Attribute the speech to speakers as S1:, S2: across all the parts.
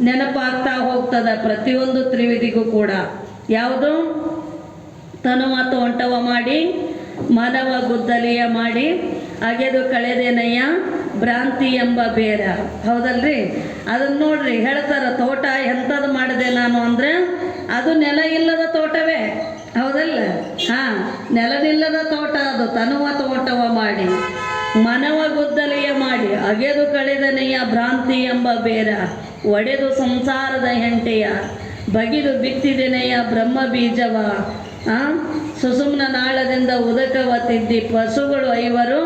S1: ನೆನಪಾಗ್ತಾ ಹೋಗ್ತದ ಪ್ರತಿಯೊಂದು ತ್ರಿವಿಧಿಗೂ ಕೂಡ. ಯಾವುದು? ತನು ಮತ್ತು ಹೊಂಟವ ಮಾಡಿ, ಮಾನವ ಗುದ್ದಲಿಯ ಮಾಡಿ, ಅಗೆದು ಕಳೆದೇನಯ್ಯ, ಭ್ರಾಂತಿ ಎಂಬ ಬೇರ. ಹೌದಲ್ರಿ? ಅದನ್ನ ನೋಡ್ರಿ, ಹೇಳ್ತಾರ ತೋಟ ಎಂಥದ್ದು ಮಾಡಿದೆ ನಾನು ಅಂದ್ರೆ, ಅದು ನೆಲ ಇಲ್ಲದ ತೋಟವೇ. ಹೌದಲ್ಲ? ಹಾ ನೆಲನಿಲ್ಲದ ತೋಟ ಅದು ತನುವ ತೋಟವ ಮಾಡಿ. ಮನವ ಅಗೆದು ಕಳೆದನೆಯ ಭ್ರಾಂತಿ ಎಂಬ ಬೇರ ಒಡೆದು ಸಂಸಾರದ ಹೆಂಟೆಯ, ಬಗಿದು ಬಿತ್ತಿದೆನೆಯ ಬ್ರಹ್ಮ ಬೀಜವ. ಆ? ಸುಸುಮ್ನ ನಾಳದಿಂದ ಉದಕವ ತಿದ್ದಿ ಪಶುಗಳು ಐವರು,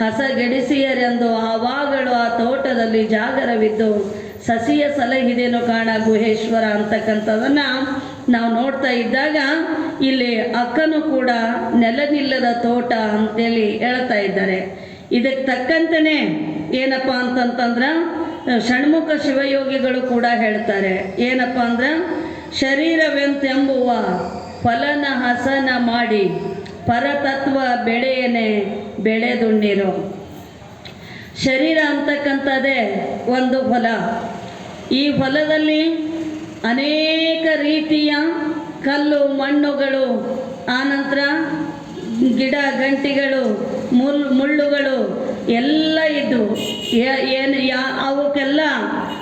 S1: ಹಸಗೆಡಿಸಿಯರೆಂದು ಆವಾಗಳು ಆ ತೋಟದಲ್ಲಿ ಜಾಗರವಿದ್ದು, ಸಸಿಯ ಸಲಹಿದೇನು ಕಾಣ ಗುಹೇಶ್ವರ ಅಂತಕ್ಕಂಥದನ್ನು ನಾವು ನೋಡ್ತಾ ಇದ್ದಾಗ ಇಲ್ಲಿ ಅಕ್ಕನು ಕೂಡ ನೆಲನಿಲ್ಲದ ತೋಟ ಅಂತೇಳಿ ಹೇಳ್ತಾ ಇದ್ದಾರೆ. ಇದಕ್ಕೆ ತಕ್ಕಂತೆ ಏನಪ್ಪ ಅಂತಂತಂದ್ರೆ ಷಣ್ಮುಖ ಶಿವಯೋಗಿಗಳು ಕೂಡ ಹೇಳ್ತಾರೆ. ಏನಪ್ಪ ಅಂದ್ರೆ, ಶರೀರವೆಂತೆಂಬುವ ಫಲನ ಹಸನ ಮಾಡಿ ಪರತತ್ವ ಬೆಳೆಯನೆ ಬೆಳೆದುಣ್ಣಿರು. ಶರೀರ ಅಂತಕ್ಕಂಥದ್ದೇ ಒಂದು ಹೊಲ ಈ ಹೊಲದಲ್ಲಿ ಅನೇಕ ರೀತಿಯ ಕಲ್ಲು, ಮಣ್ಣುಗಳು, ಆನಂತರ ಗಿಡ, ಗಂಟಿಗಳು, ಮುಲ್, ಮುಳ್ಳುಗಳು ಎಲ್ಲ ಇದ್ದು ಏ- ಏನು, ಯಾ, ಅವಕ್ಕೆಲ್ಲ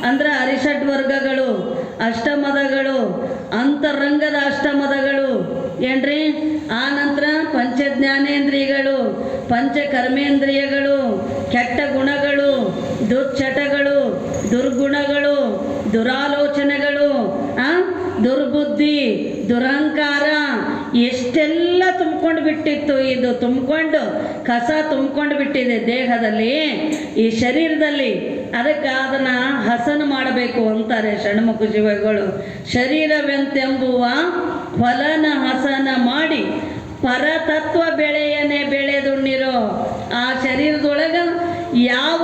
S1: ಅಂದ್ರೆ ಅರಿಷಡ್ ವರ್ಗಗಳು, ಅಷ್ಟಮದಗಳು, ಅಂತರಂಗದ ಅಷ್ಟಮದಗಳು. ಏನ್ರಿ? ಆ ನಂತರ ಪಂಚ ಜ್ಞಾನೇಂದ್ರಿಯಗಳು ಪಂಚ ಕರ್ಮೇಂದ್ರಿಯಗಳು ಕೆಟ್ಟ ಗುಣಗಳು, ದುರ್ಚಟಗಳು, ದುರ್ಗುಣಗಳು, ದುರಾಲೋಚನೆಗಳು ದುರ್ಬುದ್ಧಿ, ದುರಹಂಕಾರ, ಎಷ್ಟೆಲ್ಲ ತುಂಬಿಕೊಂಡು ಬಿಟ್ಟಿತ್ತು. ಇದು ತುಂಬಿಕೊಂಡು, ಕಸ ತುಂಬಿಕೊಂಡು ಬಿಟ್ಟಿದೆ ದೇಹದಲ್ಲಿ, ಈ ಶರೀರದಲ್ಲಿ. ಅದಕ್ಕೆ ಅದನ್ನು ಹಸನ ಮಾಡಬೇಕು ಅಂತಾರೆ ಷಣ್ಮುಖ ಶಿವಗಳು. ಶರೀರವೆಂತೆಂಬುವ ಫಲನ ಹಸನ ಮಾಡಿ ಪರತತ್ವ ಬೆಳೆಯನೆ ಬೆಳೆದುಣ್ಣಿರೋ ಆ ಶರೀರದೊಳಗೆ ಯಾವ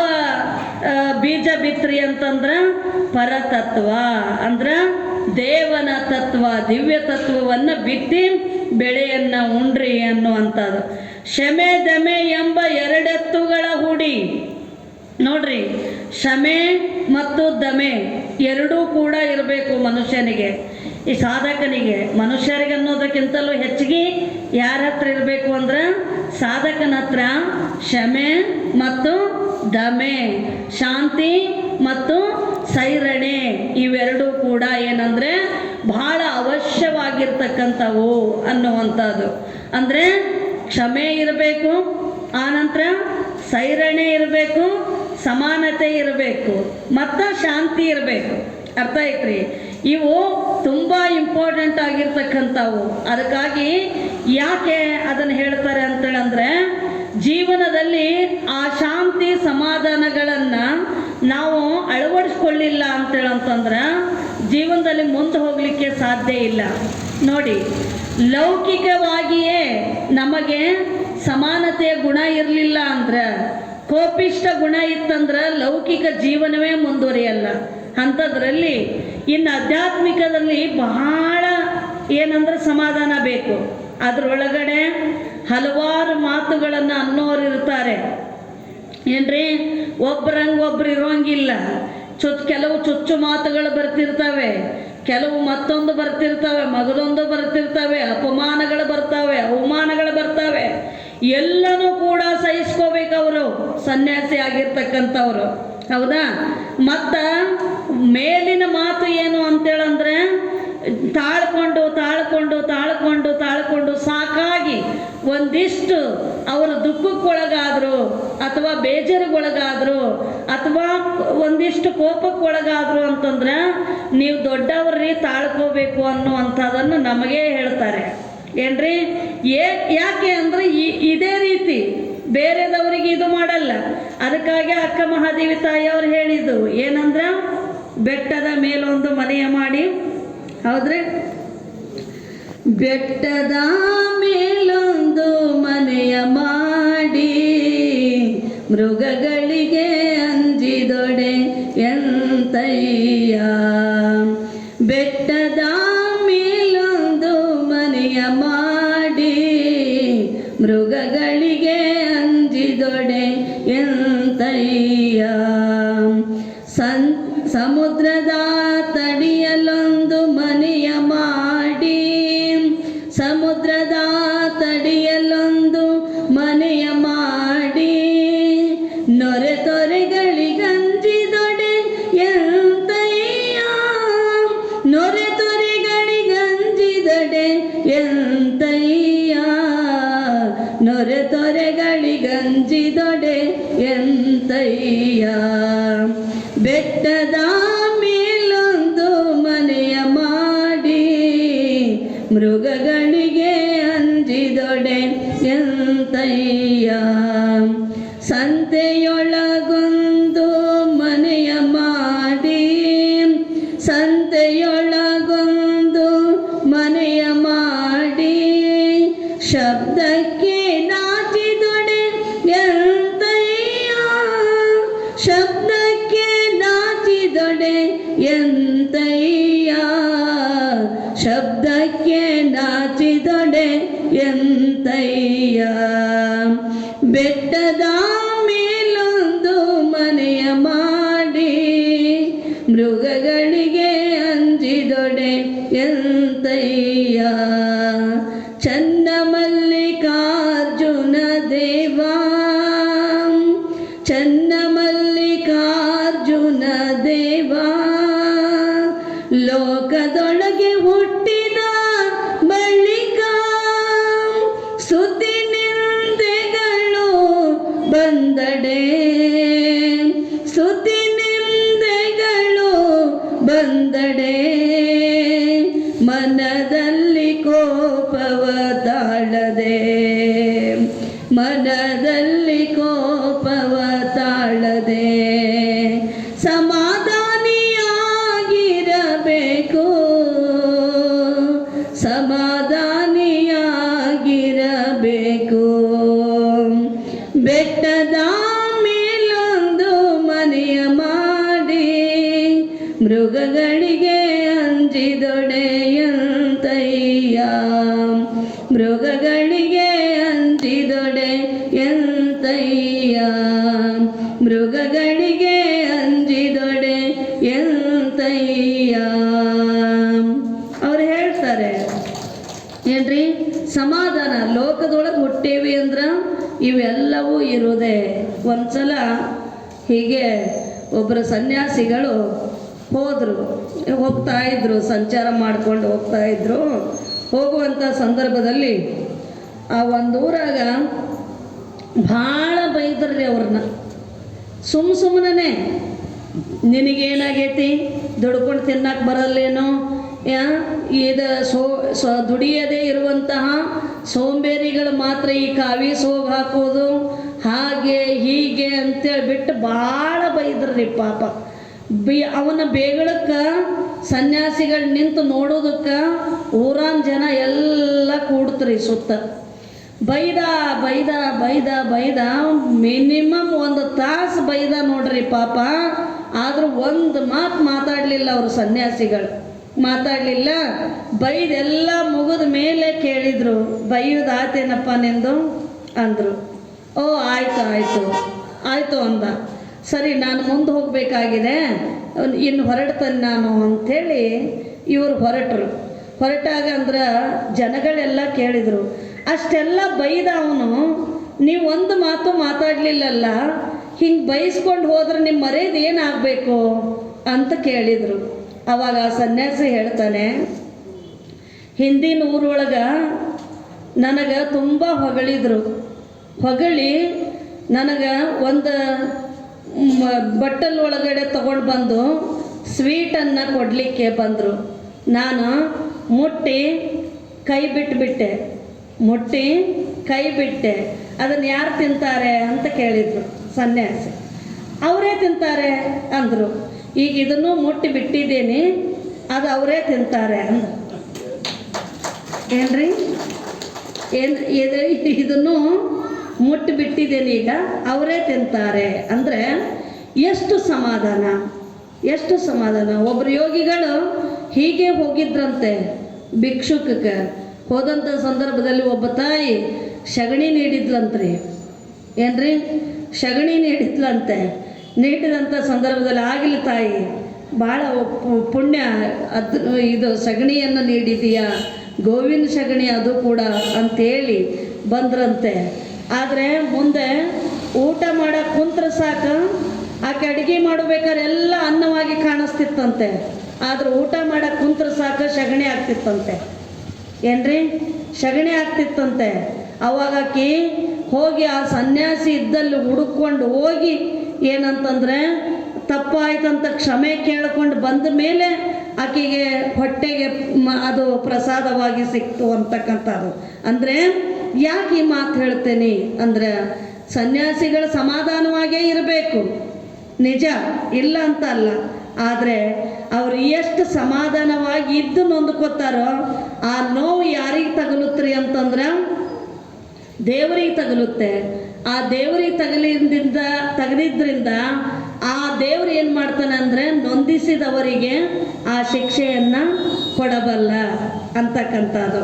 S1: ಬೀಜ ಬಿತ್ರಿ ಅಂತಂದ್ರೆ ಪರತತ್ವ. ಅಂದ್ರೆ ದೇವನ ತತ್ವ, ದಿವ್ಯ ತತ್ವವನ್ನು ಬಿತ್ತಿ ಬೆಳೆಯನ್ನ ಉಂಡ್ರಿ ಅನ್ನುವಂಥದ್ದು. ಶಮೆ ದಮೆ ಎಂಬ ಎರಡೆತ್ತುಗಳ ಹುಡಿ. ನೋಡ್ರಿ, ಶಮೆ ಮತ್ತು ದಮೆ ಎರಡೂ ಕೂಡ ಇರಬೇಕು ಮನುಷ್ಯನಿಗೆ. ಈ ಸಾಧಕನಿಗೆ, ಮನುಷ್ಯರಿಗೆ ಅನ್ನೋದಕ್ಕಿಂತಲೂ ಹೆಚ್ಚಿಗೆ ಯಾರ ಹತ್ರ ಇರಬೇಕು ಅಂದ್ರೆ ಸಾಧಕನ ಹತ್ರ ಶಮೆ ಮತ್ತು ದಮೆ, ಶಾಂತಿ ಮತ್ತು ಸೈರಣೆ ಇವೆರಡೂ ಕೂಡ ಏನಂದ್ರೆ ಅವಶ್ಯವಾಗಿರ್ತಕ್ಕಂಥವು ಅನ್ನುವಂಥದ್ದು. ಅಂದರೆ ಕ್ಷಮೆ ಇರಬೇಕು, ಆನಂತರ ಸೈರಣೆ ಇರಬೇಕು, ಸಮಾನತೆ ಇರಬೇಕು, ಮತ್ತು ಶಾಂತಿ ಇರಬೇಕು. ಅರ್ಥ ಐತ್ರಿ? ಇವು ತುಂಬ ಇಂಪಾರ್ಟೆಂಟ್ ಆಗಿರ್ತಕ್ಕಂಥವು. ಅದಕ್ಕಾಗಿ ಯಾಕೆ ಅದನ್ನು ಹೇಳ್ತಾರೆ ಅಂತೇಳಂದರೆ, ಜೀವನದಲ್ಲಿ ಆ ಶಾಂತಿ ಸಮಾಧಾನಗಳನ್ನು ನಾವು ಅಳವಡಿಸ್ಕೊಳ್ಳಿಲ್ಲ ಅಂತೇಳಂತಂದ್ರೆ, ಜೀವನದಲ್ಲಿ ಮುಂದೆ ಹೋಗಲಿಕ್ಕೆ ಸಾಧ್ಯ ಇಲ್ಲ. ನೋಡಿ, ಲೌಕಿಕವಾಗಿಯೇ ನಮಗೆ ಸಮಾನತೆಯ ಗುಣ ಇರಲಿಲ್ಲ ಅಂದ್ರೆ ಕೋಪಿಷ್ಟ ಗುಣ ಇತ್ತಂದ್ರೆ ಲೌಕಿಕ ಜೀವನವೇ ಮುಂದುವರಿಯಲ್ಲ. ಅಂಥದ್ರಲ್ಲಿ ಇನ್ನು ಆಧ್ಯಾತ್ಮಿಕದಲ್ಲಿ ಬಹಳ ಏನಂದ್ರೆ ಸಮಾಧಾನ ಬೇಕು. ಅದರೊಳಗಡೆ ಹಲವಾರು ಮಾತುಗಳನ್ನು ಅನ್ನೋರು ಇರ್ತಾರೆ. ಏನ್ರಿ? ಒಬ್ರಂಗೆ ಒಬ್ರು ಇರೋಂಗಿಲ್ಲ. ಚುಚ್ ಕೆಲವು ಚುಚ್ಚು ಮಾತುಗಳು ಬರ್ತಿರ್ತವೆ. ಕೆಲವು ಮತ್ತೊಂದು ಬರ್ತಿರ್ತವೆ ಮಗದೊಂದು ಬರ್ತಿರ್ತವೆ, ಅಪಮಾನಗಳು ಬರ್ತವೆ, ಅವಮಾನಗಳು ಬರ್ತವೆ. ಎಲ್ಲನೂ ಕೂಡ ಸಹಿಸ್ಕೋಬೇಕು ಅವರು, ಸನ್ಯಾಸಿ ಆಗಿರ್ತಕ್ಕಂಥವ್ರು. ಹೌದಾ? ಮತ್ತ ಮೇಲಿನ ಮಾತು ಏನು ಅಂತೇಳಂದ್ರೆ, ತಾಳ್ಕೊಂಡು ತಾಳ್ಕೊಂಡು ತಾಳ್ಕೊಂಡು ತಾಳ್ಕೊಂಡು ಸಾಕಾಗಿ ಒಂದಿಷ್ಟು ಅವರು ದುಃಖಕ್ಕೊಳಗಾದ್ರು ಅಥವಾ ಬೇಜಾರಿಗೊಳಗಾದ್ರು ಅಥವಾ ಒಂದಿಷ್ಟು ಕೋಪಕ್ಕೊಳಗಾದ್ರು ಅಂತಂದ್ರೆ ನೀವು ದೊಡ್ಡವ್ರಿ ತಾಳ್ಕೋಬೇಕು ಅನ್ನುವಂಥದ್ದನ್ನು ನಮಗೇ ಹೇಳ್ತಾರೆ. ಏನ್ರಿ? ಏ, ಯಾಕೆ ಅಂದರೆ ಇದೇ ರೀತಿ ಬೇರೆದವರಿಗೆ ಇದು ಮಾಡಲ್ಲ. ಅದಕ್ಕಾಗಿ ಅಕ್ಕ ಮಹಾದೇವಿ ತಾಯಿಯವ್ರು ಹೇಳಿದ್ದು, ಏನಂದ್ರೆ ಬೆಟ್ಟದ ಮೇಲೊಂದು ಮನೆಯ ಮಾಡಿ, ಹೌದ್ರಿ? ಬೆಟ್ಟದ ಮೇಲೊಂದು ಮನೆಯ ಮಾಡಿ ಮೃಗಗಳಿಗೆ ಅಂಜಿದೊಡೆ ಎಂತಯ್ಯ? ಬೆಟ್ಟದ ಮೇಲೊಂದು ಮನೆಯ ಮಾಡಿ ಮೃಗಗಳಿಗೆ ಅಂಜಿದೊಡೆ ಎಂತಯ್ಯ? ಸನ್ ಸಮುದ್ರದ ಮೃಗಗಳಿಗೆ ಅಂಜಿದೊಡೆ ಎಂತಯ್ಯ? ಸಂತೆಯೊಳಗೊಂದು ಮೃಗಗಳಿಗೆ ಅಂಜಿದೊಡೆ ಎಂತಯ್ಯ ಅಂಜಿದೊಡೆಯಂತಯ್ಯ ಮೃಗಗಳಿಗೆ ಅಂಜಿದೊಡೆ ಎಂತಯ್ಯ ಮೃಗಗಳಿಗೆ ಅಂಜಿದೊಡೆ ಎಂತಯ್ಯ ಅವ್ರು ಹೇಳ್ತಾರೆ, ಏನ್ರಿ? ಸಮಾಧಾನ, ಲೋಕದೊಳಗೆ ಹುಟ್ಟೇವಿ ಅಂದ್ರೆ ಇವೆಲ್ಲವೂ ಇರುವುದೇ ಒಂದ್ಸಲ ಹೀಗೆ ಒಬ್ಬರು ಸನ್ಯಾಸಿಗಳು ಹೋದರು. ಹೋಗ್ತಾ ಇದ್ದರು ಸಂಚಾರ ಮಾಡ್ಕೊಂಡು ಹೋಗ್ತಾ ಇದ್ದರು ಹೋಗುವಂಥ ಸಂದರ್ಭದಲ್ಲಿ ಆ ಒಂದು ಊರಾಗ ಭಾಳ ಬೈದ್ರಿ ಅವ್ರನ್ನ. ಸುಮ್ಮ ಸುಮ್ಮನೆ ನಿನಗೇನಾಗೈತಿ? ದುಡ್ಕೊಂಡು ತಿನ್ನಕ್ಕೆ ಬರಲ್ಲೇನೋ? ಇದು ಸೋ ಸ್ವ ದುಡಿಯದೇ ಇರುವಂತಹ ಸೋಂಬೇರಿಗಳು ಮಾತ್ರ ಈ ಕಾವಿ ಸೋಗ ಹಾಕೋದು, ಹಾಗೆ ಹೀಗೆ ಅಂತೇಳಿ ಬಿಟ್ಟು ಭಾಳ ಬೈದ್ರಿ ಪಾಪ. ಬಿ, ಅವನ ಬೇಗಳಕ್ಕೆ ಸನ್ಯಾಸಿಗಳು ನಿಂತು ನೋಡೋದಕ್ಕೆ ಊರಾನ್ ಜನ ಎಲ್ಲ ಕೂಡ್ತ್ರಿ ಸುತ್ತ. ಬೈದ ಬೈದ ಬೈದ ಬೈದ, ಮಿನಿಮಮ್ ಒಂದು ತಾಸು ಬೈದ ನೋಡ್ರಿ ಪಾಪ. ಆದರೂ ಒಂದು ಮಾತು ಮಾತಾಡಲಿಲ್ಲ ಅವರು ಸನ್ಯಾಸಿಗಳು. ಮಾತಾಡಲಿಲ್ಲ. ಬೈದೆಲ್ಲ ಮುಗಿದ ಮೇಲೆ ಕೇಳಿದ್ರು. ಬೈಯೋದಾತೇನಪ್ಪ ನಿಂದು? ಅಂದರು. ಓ, ಆಯ್ತು, ಆಯಿತು. ಆಯಿತು ಅಂದ. ಸರಿ, ನಾನು ಮುಂದೆ ಹೋಗಬೇಕಾಗಿದೆ. ಇನ್ನು ಹೊರಡ್ತೇನೆ ನಾನು ಅಂಥೇಳಿ ಇವರು ಹೊರಟರು. ಹೊರಟಾಗ ಅಂದ್ರೆ ಜನಗಳೆಲ್ಲ ಕೇಳಿದರು, ಅಷ್ಟೆಲ್ಲ ಬೈದ ಅವನು, ನೀವು ಒಂದು ಮಾತು ಮಾತಾಡಲಿಲ್ಲಲ್ಲ, ಹಿಂಗೆ ಬೈಸ್ಕೊಂಡು ಹೋದ್ರೆ ನಿಮ್ಮ ಮರ್ಯಾದೆ ಏನಾಗಬೇಕು? ಅಂತ ಕೇಳಿದರು. ಅವಾಗ ಆ ಸನ್ಯಾಸಿ ಹೇಳ್ತಾನೆ ಹಿಂದಿನ ಊರೊಳಗೆ ನನಗೆ ತುಂಬ ಹೊಗಳಿದ್ರು. ಹೊಗಳಿ ನನಗೆ ಒಂದು ಬಟ್ಟಲ್ ಒಳಗಡೆ ತಗೊಂಡು ಬಂದು ಸ್ವೀಟನ್ನು ಕೊಡಲಿಕ್ಕೆ ಬಂದರು. ನಾನು ಮುಟ್ಟಿ ಕೈ ಬಿಟ್ಟುಬಿಟ್ಟೆ ಮುಟ್ಟಿ ಕೈ ಬಿಟ್ಟೆ. ಅದನ್ನು ಯಾರು ತಿಂತಾರೆ ಅಂತ ಕೇಳಿದರು ಸನ್ಯಾಸಿ ಅವರೇ ತಿಂತಾರೆ ಅಂದರು. ಈಗ ಇದನ್ನು ಮುಟ್ಟಿ ಬಿಟ್ಟಿದ್ದೀನಿ, ಅದು ಅವರೇ ತಿಂತಾರೆ ಅಂದ ಏನ್ರಿ? ಏನು ಇದು ಇದನ್ನು ಮುಟ್ಟಿ ಬಿಟ್ಟಿದ್ದೇನೆ ಈಗ, ಅವರೇ ತಿಂತಾರೆ. ಅಂದರೆ ಎಷ್ಟು ಸಮಾಧಾನ? ಎಷ್ಟು ಸಮಾಧಾನ? ಒಬ್ಬರು ಯೋಗಿಗಳು ಹೀಗೆ ಹೋಗಿದ್ರಂತೆ ಭಿಕ್ಷುಕಕ್ಕೆ. ಹೋದಂಥ ಸಂದರ್ಭದಲ್ಲಿ ಒಬ್ಬ ತಾಯಿ ಸಗಣಿ ನೀಡಿದ್ಲಂತ್ರಿ. ಏನ್ರಿ? ಸಗಣಿ ನೀಡಿದ್ಲಂತೆ. ನೀಡಿದಂಥ ಸಂದರ್ಭದಲ್ಲಿ ಆಗಿಲ್ಲ ತಾಯಿ ಭಾಳ ಪುಣ್ಯ, ಅದು, ಇದು ಸಗಣಿಯನ್ನು ನೀಡಿದೀಯಾ? ಗೋವಿನ ಸಗಣಿ ಅದು ಕೂಡ ಅಂತೇಳಿ ಬಂದ್ರಂತೆ. ಆದರೆ ಮುಂದೆ ಊಟ ಮಾಡಕ್ಕೆ ಕುಂತ್ರ ಸಾಕು, ಆಕೆ ಅಡುಗೆ ಮಾಡಬೇಕಾದ್ರೆ ಎಲ್ಲ ಅನ್ನವಾಗಿ ಕಾಣಿಸ್ತಿತ್ತಂತೆ. ಆದ್ರೆ ಊಟ ಮಾಡಕ್ಕೆ ಕುಂತ್ರ ಸಾಕು ಸಗಣಿ ಆಗ್ತಿತ್ತಂತೆ. ಏನ್ರಿ? ಸಗಣಿ ಆಗ್ತಿತ್ತಂತೆ. ಅವಾಗ ಆಕಿ ಹೋಗಿ ಆ ಸನ್ಯಾಸಿ ಇದ್ದಲ್ಲಿ ಹುಡುಕೊಂಡು ಹೋಗಿ ಏನಂತಂದ್ರೆ, ತಪ್ಪಾಯ್ತಂತ ಕ್ಷಮೆ ಕೇಳ್ಕೊಂಡು ಬಂದ ಮೇಲೆ ಆಕೆಗೆ ಹೊಟ್ಟೆಗೆ ಅದು ಪ್ರಸಾದವಾಗಿ ಸಿಕ್ತು ಅಂತಕ್ಕಂಥದ್ದು. ಅಂದರೆ ಯಾಕೆ ಈ ಮಾತು ಹೇಳ್ತೇನೆ ಅಂದ್ರೆ ಸನ್ಯಾಸಿಗಳು ಸಮಾಧಾನವಾಗೇ ಇರಬೇಕು. ನಿಜ, ಇಲ್ಲ ಅಂತ ಅಲ್ಲ. ಆದರೆ ಅವ್ರು ಎಷ್ಟು ಸಮಾಧಾನವಾಗಿ ಇದ್ದು ನೊಂದ್ಕೋತಾರೋ ಆ ನೋವು ಯಾರಿಗೆ ತಗಲುತ್ರಿ ಅಂತಂದ್ರೆ ದೇವರಿಗೆ ತಗಲುತ್ತೆ. ಆ ದೇವರಿಗೆ ತಗಲಿಂದ ತಗಲಿದ್ರಿಂದ ಆ ದೇವ್ರು ಏನು ಮಾಡ್ತಾನೆ ಅಂದರೆ ನೊಂದಿಸಿದವರಿಗೆ ಆ ಶಿಕ್ಷೆಯನ್ನು ಕೊಡಬಲ್ಲ ಅಂತಕ್ಕಂಥದ್ದು.